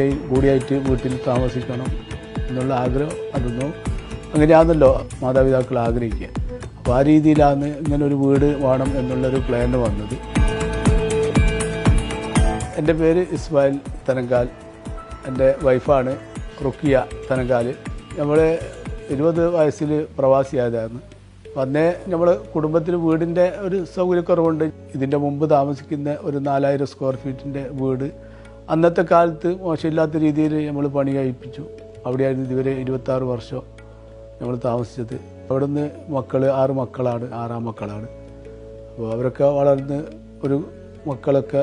മക്കളൊക്കെ കൂടിയായിട്ട് വീട്ടിൽ താമസിക്കണം എന്നുള്ള ആഗ്രഹം അതൊന്നും അങ്ങനെയാണല്ലോ മാതാപിതാക്കൾ ആഗ്രഹിക്കുക. അപ്പോൾ ആ രീതിയിലാണ് ഇങ്ങനെ ഒരു വീട് വേണം എന്നുള്ളൊരു പ്ലാൻ വന്നത്. എന്റെ പേര് ഇസ്മായിൽ തനങ്കാൽ. എന്റെ വൈഫാണ് റുക്കിയ തനങ്കാൽ. നമ്മൾ ഇരുപത് വയസ്സിൽ പ്രവാസിയായതാണ്. അപ്പോൾ അന്നേ നമ്മൾ കുടുംബത്തിൽ വീടിന്റെ ഒരു സൗകര്യക്കുറവുണ്ട്. ഇതിന്റെ മുമ്പ് താമസിക്കുന്ന ഒരു നാലായിരം സ്ക്വയർ ഫീറ്റിന്റെ വീട് അന്നത്തെ കാലത്ത് മോശമില്ലാത്ത രീതിയിൽ നമ്മൾ പണി കഴിപ്പിച്ചു. അവിടെയായിരുന്നു ഇതുവരെ ഇരുപത്താറ് വർഷം നമ്മൾ താമസിച്ചത്. അവിടെ നിന്ന് മക്കൾ ആറ് മക്കളാണ് ആറാം മക്കളാണ്. അപ്പോൾ അവരൊക്കെ വളർന്ന് ഒരു മക്കളൊക്കെ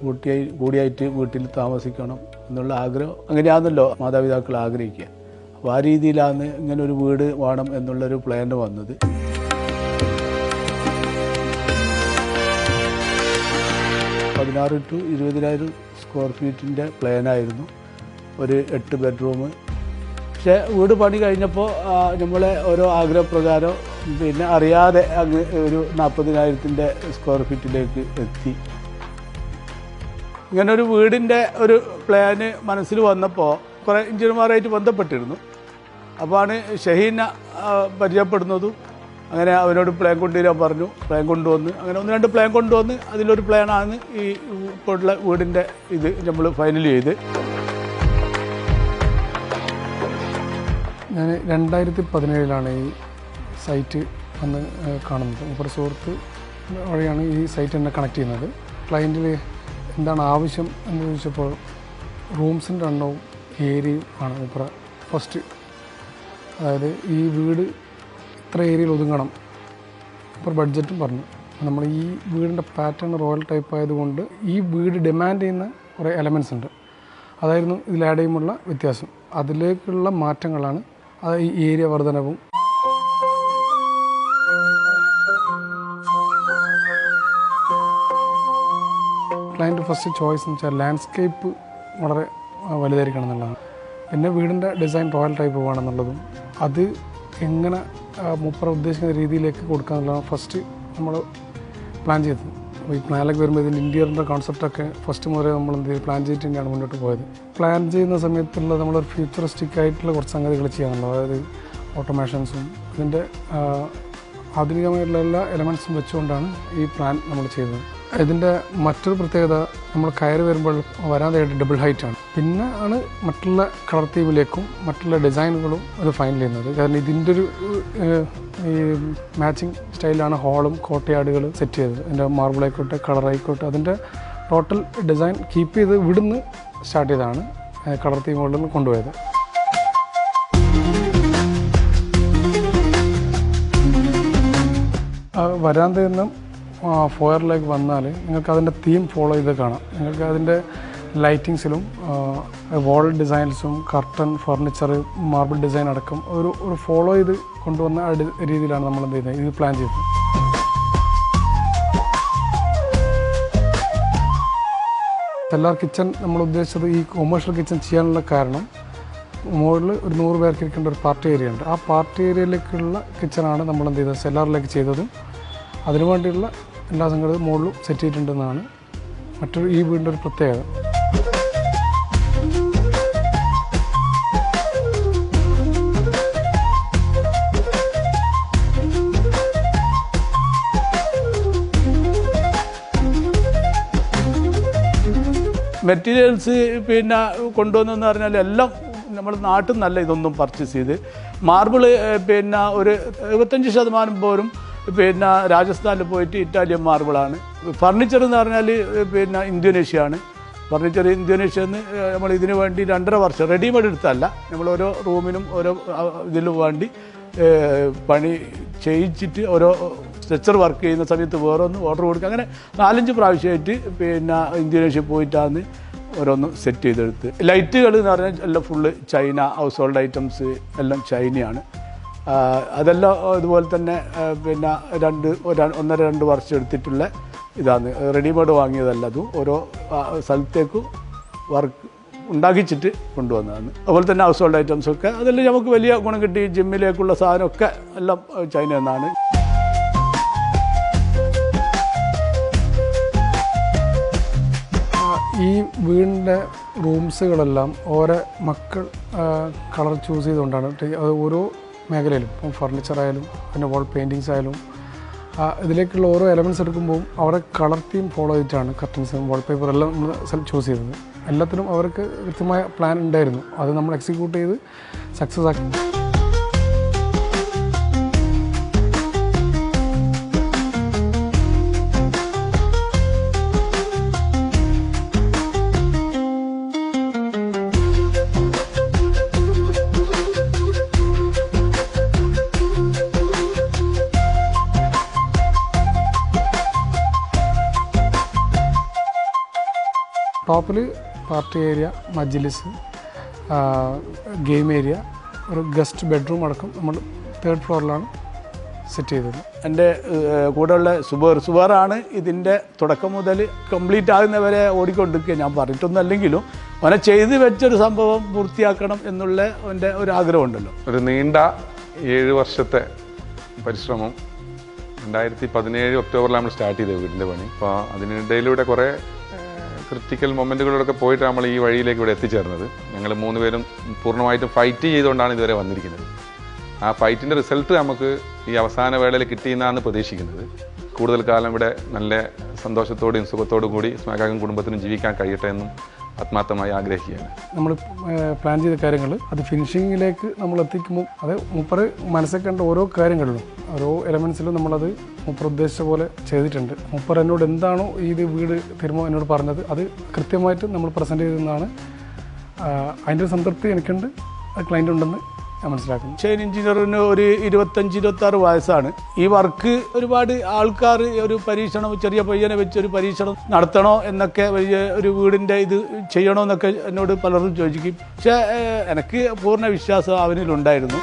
കൂട്ടിയായി കൂടിയായിട്ട് വീട്ടിൽ താമസിക്കണം എന്നുള്ള ആഗ്രഹം അങ്ങനെയാണല്ലോ മാതാപിതാക്കൾ ആഗ്രഹിക്കുക. അപ്പോൾ ആ രീതിയിലാണ് ഇങ്ങനെ ഒരു വീട് വേണം എന്നുള്ളൊരു പ്ലാൻ വന്നത്. പതിനാറ് ടു ഇരുപതിനായിരം സ്ക്വയർ ഫീറ്റിന്റെ പ്ലാനായിരുന്നു ഒരു എട്ട് ബെഡ്റൂം പക്ഷേ വീട് പണി കഴിഞ്ഞപ്പോൾ നമ്മളെ ഓരോ ആഗ്രഹപ്രകാരം പിന്നെ അറിയാതെ അങ്ങ് ഒരു നാൽപ്പതിനായിരത്തിന്റെ സ്ക്വയർ ഫീറ്റിലേക്ക് എത്തി. ഇങ്ങനെ ഒരു വീടിന്റെ ഒരു പ്ലാന് മനസ്സിൽ വന്നപ്പോൾ കുറേ എഞ്ചിനീയർമാരായിട്ട് ബന്ധപ്പെട്ടിരുന്നു. അപ്പോൾ ആണ് ഷഹീന പരിചയപ്പെടുന്നതും അങ്ങനെ അവനോട് പ്ലാൻ കൊണ്ടുവരാൻ പറഞ്ഞു. പ്ലാൻ കൊണ്ടുവന്ന് അങ്ങനെ ഒന്ന് രണ്ട് പ്ലാൻ കൊണ്ടുവന്ന് അതിലൊരു പ്ലാനാണ് ഈ ഇപ്പോഴുള്ള വീടിന്റെ ഇത് നമ്മൾ ഫൈനൽ ചെയ്ത്. ഞാൻ രണ്ടായിരത്തി പതിനേഴിലാണ് ഈ സൈറ്റ് അന്ന് കാണുന്നത്. ഒരു സുഹൃത്ത് വഴിയാണ് ഈ സൈറ്റ് എന്നെ കണക്ട് ചെയ്യുന്നത്. ക്ലയന്റിൽ എന്താണ് ആവശ്യം എന്ന് ചോദിച്ചപ്പോൾ റൂംസിന്റെ എണ്ണവും ഏരിയയും ആണ്. ഇപ്പുറ ഫസ്റ്റ് അതായത് ഈ വീട് ഇത്ര ഏരിയയിൽ ഒതുങ്ങണം ഇപ്പോൾ ബഡ്ജറ്റും പറഞ്ഞു. നമ്മൾ ഈ വീടിന്റെ പാറ്റേൺ റോയൽ ടൈപ്പ് ആയതുകൊണ്ട് ഈ വീട് ഡിമാൻഡ് ചെയ്യുന്ന കുറേ എലമെൻസ് ഉണ്ട്. അതായിരുന്നു ഇതിൽ ആഡ് ചെയ്യുമ്പോഴുള്ള വ്യത്യാസം. അതിലേക്കുള്ള മാറ്റങ്ങളാണ് അത് ഈ ഏരിയ വർധനവും. ക്ലയന്റ് ഫസ്റ്റ് ചോയ്സ് എന്ന് വെച്ചാൽ ലാൻഡ്സ്കേപ്പ് വളരെ വലുതായിരിക്കണം എന്നുള്ളതാണ്. പിന്നെ വീടിന്റെ ഡിസൈൻ റോയൽ ടൈപ്പ് വേണമെന്നുള്ളതും അത് എങ്ങനെ മൂപ്പർ ഉദ്ദേശിക്കുന്ന രീതിയിലേക്ക് കൊടുക്കാനുള്ള ഫസ്റ്റ് നമ്മൾ പ്ലാൻ ചെയ്തത്. അപ്പോൾ ഈ പ്ലാനിലേക്ക് വരുമ്പോൾ ഇതിന്റെ ഇന്റീരിയറിന്റെ കോൺസെപ്റ്റൊക്കെ ഫസ്റ്റ് മുതലേ നമ്മൾ എന്ത് ചെയ്തു? പ്ലാൻ ചെയ്തിട്ട് തന്നെയാണ് മുന്നോട്ട് പോയത്. പ്ലാൻ ചെയ്യുന്ന സമയത്തുള്ള നമ്മളൊരു ഫ്യൂച്ചറിസ്റ്റിക് ആയിട്ടുള്ള കുറച്ച് സംഗതികൾ ചെയ്യാനുള്ളത് അതായത് ഓട്ടോമേഷൻസും ഇതിന്റെ ആധുനികമായിട്ടുള്ള എല്ലാ എലമെൻസും വെച്ചുകൊണ്ടാണ് ഈ പ്ലാൻ നമ്മൾ ചെയ്തത്. ഇതിന്റെ മറ്റൊരു പ്രത്യേകത നമ്മൾ കയറി വരുമ്പോൾ വരാതായിട്ട് ഡബിൾ ഹൈറ്റ് ആണ്. പിന്നെ ആണ് മറ്റുള്ള കളർ തീമിലേക്കും മറ്റുള്ള ഡിസൈനുകളും അത് ഫൈനൽ ചെയ്യുന്നത്. കാരണം ഇതിന്റെ ഒരു ഈ മാച്ചിങ് സ്റ്റൈലാണ് ഹോളും കോട്ടയാടുകൾ സെറ്റ് ചെയ്തത്. അതിന്റെ മാർബിൾ ആയിക്കോട്ടെ കളർ ആയിക്കോട്ടെ അതിന്റെ ടോട്ടൽ ഡിസൈൻ കീപ്പ് ചെയ്ത് ഇവിടുന്ന് സ്റ്റാർട്ട് ചെയ്തതാണ് കളർ തീമുകളിൽ നിന്ന് കൊണ്ടുപോയത്. വരാന്തയിൽ നിന്നും ഫോയറിലേക്ക് വന്നാൽ നിങ്ങൾക്ക് അതിന്റെ തീം ഫോളോ ചെയ്ത് കാണാം. നിങ്ങൾക്ക് അതിന്റെ ലൈറ്റിങ്സിലും വാൾ ഡിസൈൻസും കർട്ടൺ ഫർണിച്ചർ മാർബിൾ ഡിസൈൻ അടക്കം ഒരു ഒരു ഫോളോ ചെയ്ത് കൊണ്ടുവന്ന രീതിയിലാണ് നമ്മൾ എന്ത് ചെയ്യുന്നത്? ഇത് പ്ലാൻ ചെയ്തത് സെല്ലാർ കിച്ചൺ നമ്മൾ ഉദ്ദേശിച്ചത് ഈ കൊമേഴ്ഷ്യൽ കിച്ചൺ ചെയ്യാനുള്ള കാരണം മുകളിൽ ഒരു നൂറ് പേർക്ക് ഇരിക്കേണ്ട ഒരു പാർട്ടി ഏരിയ ഉണ്ട്. ആ പാർട്ടി ഏരിയയിലേക്കുള്ള കിച്ചണാണ് നമ്മൾ എന്ത് ചെയ്തത്? സെല്ലാറിലേക്ക് ചെയ്തതും അതിനു വേണ്ടിയുള്ള എല്ലാ സംഘടന മുകളിലും സെറ്റ് ചെയ്തിട്ടുണ്ടെന്നാണ് മറ്റൊരു ഈ വീടിന്റെ ഒരു പ്രത്യേകത. മെറ്റീരിയൽസ് പിന്നെ കൊണ്ടുവന്നെന്ന് പറഞ്ഞാൽ എല്ലാം നമ്മൾ നാട്ടിൽ നിന്നല്ല ഇതൊന്നും പർച്ചേസ് ചെയ്ത്. മാർബിൾ പിന്നെ ഒരു എഴുപത്തഞ്ച് ശതമാനം പോലും പിന്നെ രാജസ്ഥാനിൽ പോയിട്ട് ഇറ്റാലിയൻ മാർബിളാണ്. ഫർണിച്ചർ എന്ന് പറഞ്ഞാൽ പിന്നെ ഇന്തോനേഷ്യ ആണ് ഫർണിച്ചർ ഇന്തോനേഷ്യ നിന്ന് നമ്മൾ ഇതിനു വേണ്ടി രണ്ടര വർഷം റെഡിമെയ്ഡ് എടുത്തല്ല നമ്മൾ ഓരോ റൂമിനും ഓരോ ഇതിനു വേണ്ടി പണി ചെയ്യിച്ചിട്ട് ഓരോ സ്ട്രെച്ചർ വർക്ക് ചെയ്യുന്ന സമയത്ത് വേറൊന്ന് ഓർഡർ കൊടുക്കുക. അങ്ങനെ നാലഞ്ച് പ്രാവശ്യമായിട്ട് പിന്നെ ഇന്തോനേഷ്യ പോയിട്ടാണ് ഓരോന്ന് സെറ്റ് ചെയ്തെടുത്ത്. ലൈറ്റുകൾ എന്ന് പറഞ്ഞാൽ എല്ലാം full China household items എല്ലാം ചൈനയാണ് അതെല്ലാം ഇതുപോലെ തന്നെ പിന്നെ രണ്ട് ഒന്നര രണ്ട് വർഷം എടുത്തിട്ടുള്ള ഇതാണ്. റെഡിമെയ്ഡ് വാങ്ങിയതല്ല അതും ഓരോ സ്ഥലത്തേക്കും വർക്ക് ഉണ്ടാക്കിച്ചിട്ട് കൊണ്ടുവന്നതാണ്. അതുപോലെ തന്നെ ഹൗസ് ഹോൾഡ് ഐറ്റംസൊക്കെ അതെല്ലാം നമുക്ക് വലിയ ഗുണം കിട്ടി. ജിമ്മിലേക്കുള്ള സാധനമൊക്കെ എല്ലാം ചൈന എന്നാണ് ഈ വീടിന്റെ റൂംസുകളെല്ലാം ഓരോ മക്കൾ കളർ ചൂസ് ചെയ്തുകൊണ്ടാണ്. അത് ഓരോ മേഖലയിലും ഇപ്പം ഫർണിച്ചർ ആയാലും പിന്നെ വാൾ പെയിന്റിങ്സ് ആയാലും ഇതിലേക്കുള്ള ഓരോ എലമെന്റ്സ് എടുക്കുമ്പോൾ അവരെ കളർ തീം ഫോളോ ചെയ്തിട്ടാണ് കർട്ടൻസും വാൾപേപ്പർ എല്ലാം നമ്മൾ ചൂസ് ചെയ്തത്. എല്ലാത്തിനും അവർക്ക് കൃത്യമായ പ്ലാൻ ഉണ്ടായിരുന്നു. അത് നമ്മൾ എക്സിക്യൂട്ട് ചെയ്ത് സക്സസ് ആക്കി. ടോപ്പിൽ പാർട്ടി ഏരിയ മജ്ലിസ് ഗെയിം ഏരിയ ഒരു ഗസ്റ്റ് ബെഡ്റൂം അടക്കം നമ്മൾ തേർഡ് ഫ്ലോറിലാണ് സെറ്റ് ചെയ്തത്. എന്റെ കൂടെയുള്ള സുബേർ സുബേറാണ് ഇതിന്റെ തുടക്കം മുതൽ കംപ്ലീറ്റ് ആകുന്നവരെ ഓടിക്കൊണ്ടിരിക്കുക. ഞാൻ പറഞ്ഞിട്ടൊന്നും അല്ലെങ്കിലും അവനെ ചെയ്തു വെച്ചൊരു സംഭവം പൂർത്തിയാക്കണം എന്നുള്ള എന്റെ ഒരു ആഗ്രഹമുണ്ടല്ലോ. ഒരു നീണ്ട ഏഴ് വർഷത്തെ പരിശ്രമം. രണ്ടായിരത്തി പതിനേഴ് ഒക്ടോബറിലാണ് നമ്മൾ സ്റ്റാർട്ട് ചെയ്തത് വീടിന്റെ പണി. അപ്പോൾ അതിനിടയിലൂടെ കുറേ ക്രിട്ടിക്കൽ മൊമെന്റുകളിലൊക്കെ പോയിട്ട് നമ്മൾ ഈ വഴിയിലേക്ക് ഇവിടെ എത്തിച്ചേർന്നത്. ഞങ്ങൾ മൂന്ന് പേരും പൂർണമായിട്ടും ഫൈറ്റ് ചെയ്തുകൊണ്ടാണ് ഇതുവരെ വന്നിരിക്കുന്നത്. ആ ഫൈറ്റിന്റെ റിസൾട്ട് നമുക്ക് ഈ അവസാന വേളയിൽ കിട്ടിയെന്നാണ് പ്രതീക്ഷിക്കുന്നത്. കൂടുതൽ കാലം ഇവിടെ നല്ല സന്തോഷത്തോടെയും സുഖത്തോടും കൂടി സ്മാഗാഗം കുടുംബത്തിനും ജീവിക്കാൻ കഴിയട്ടെ എന്നും ആത്മാർത്ഥമായി ആഗ്രഹിക്കുകയാണ്. നമ്മൾ പ്ലാൻ ചെയ്ത കാര്യങ്ങൾ അത് ഫിനിഷിങ്ങിലേക്ക് നമ്മൾ എത്തിക്കുമ്പോൾ അത് മുപ്പറ് മനസ്സിൽ കണ്ട ഓരോ കാര്യങ്ങളിലും ഓരോ എലമെൻസിലും നമ്മളത് മുപ്പർ ഉദ്ദേശിച്ച പോലെ ചെയ്തിട്ടുണ്ട്. മുപ്പർ എന്നോട് എന്താണോ ഈ ഇത് വീട് തരുമോ എന്നോട് പറഞ്ഞത് അത് കൃത്യമായിട്ട് നമ്മൾ പ്രസന്റ് ചെയ്തതെന്നാണ് അതിന്റെ ഒരു സംതൃപ്തി എനിക്കുണ്ട് ക്ലയന്റ് ഉണ്ടെന്ന് ഞാൻ മനസ്സിലാക്കുന്നു. ചെയിൻ എഞ്ചിനീയറിന് ഒരു ഇരുപത്തഞ്ച് ഇരുപത്തി ആറ് വയസ്സാണ്. ഈ വർക്ക് ഒരുപാട് ആൾക്കാർ ഒരു പരീക്ഷണം ചെറിയ പയ്യനെ വെച്ച് ഒരു പരീക്ഷണം നടത്തണോ എന്നൊക്കെ വലിയ ഒരു വീടിന്റെ ഇത് ചെയ്യണോ എന്നൊക്കെ എന്നോട് പലരും ചോദിക്കും. പക്ഷേ എനിക്ക് പൂർണ വിശ്വാസം അവനിലുണ്ടായിരുന്നു.